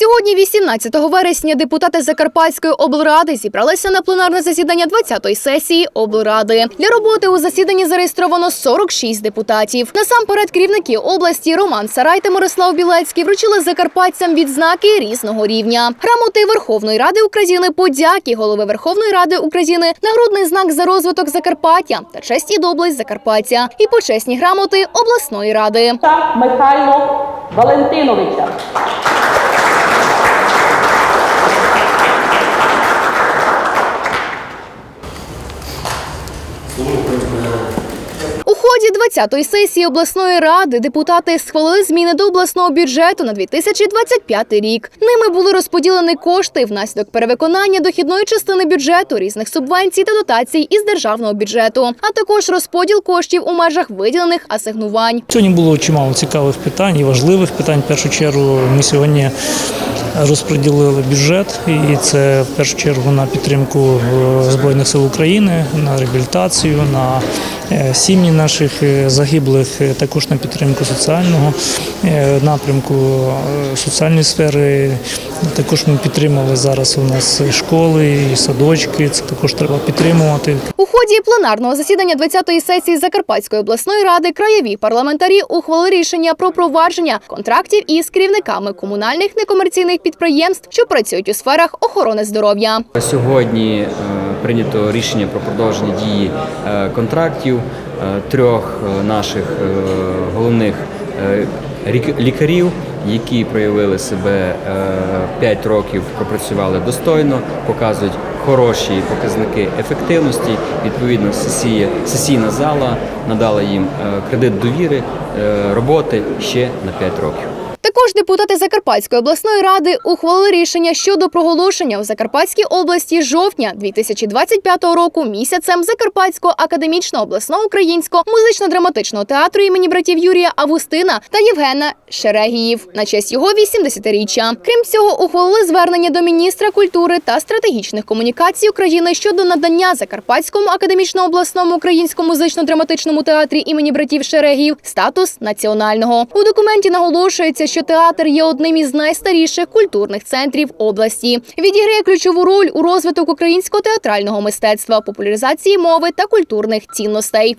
Сьогодні, 18 вересня, депутати Закарпатської облради зібралися на пленарне засідання 20-ї сесії облради. Для роботи у засіданні зареєстровано 46 депутатів. Насамперед, керівники області Роман Сарай та Мирослав Білецький вручили закарпатцям відзнаки різного рівня. Грамоти Верховної Ради України, подяки голови Верховної Ради України, нагрудний знак за розвиток Закарпаття та честь і доблесть Закарпаття і почесні грамоти обласної ради. Михайло Валентиновича. У ході 20-ї сесії обласної ради депутати схвалили зміни до обласного бюджету на 2025 рік. Ними були розподілені кошти внаслідок перевиконання дохідної частини бюджету, різних субвенцій та дотацій із державного бюджету, а також розподіл коштів у межах виділених асигнувань. Сьогодні було чимало цікавих питань і важливих питань. В першу чергу ми сьогодні розподілили бюджет, і це в першу чергу на підтримку е, Збройних сил України, на реабілітацію, на е, сім'ї наших е, загиблих, також на підтримку соціального напрямку, соціальної сфери. Також ми підтримали зараз у нас і школи, і садочки. Це також треба підтримувати. У ході пленарного засідання 20-ї сесії Закарпатської обласної ради краєві парламентарі ухвалили рішення про провадження контрактів із керівниками комунальних некомерційних підприємств, що працюють у сферах охорони здоров'я. Сьогодні е, прийнято рішення про продовження дії е, контрактів е, трьох наших головних рік- лікарів, які проявили себе 5 років, пропрацювали достойно, показують хороші показники ефективності. Відповідно, сесія, сесійна зала надала їм е, кредит довіри е, роботи ще на 5 років. Також депутати Закарпатської обласної ради ухвалили рішення щодо проголошення у Закарпатській області жовтня 2025 року місяцем Закарпатського академічного обласного українського музично-драматичного театру імені братів Юрія Августина та Євгена Шерегіїв на честь його 80-річчя. Крім цього, ухвалили звернення до міністра культури та стратегічних комунікацій України щодо надання Закарпатському академічному обласному українському музично-драматичному театрі імені братів Шерегіїв статус національного. У документі наголошується, що театр є одним із найстаріших культурних центрів області. Відіграє ключову роль у розвиток українського театрального мистецтва, популяризації мови та культурних цінностей.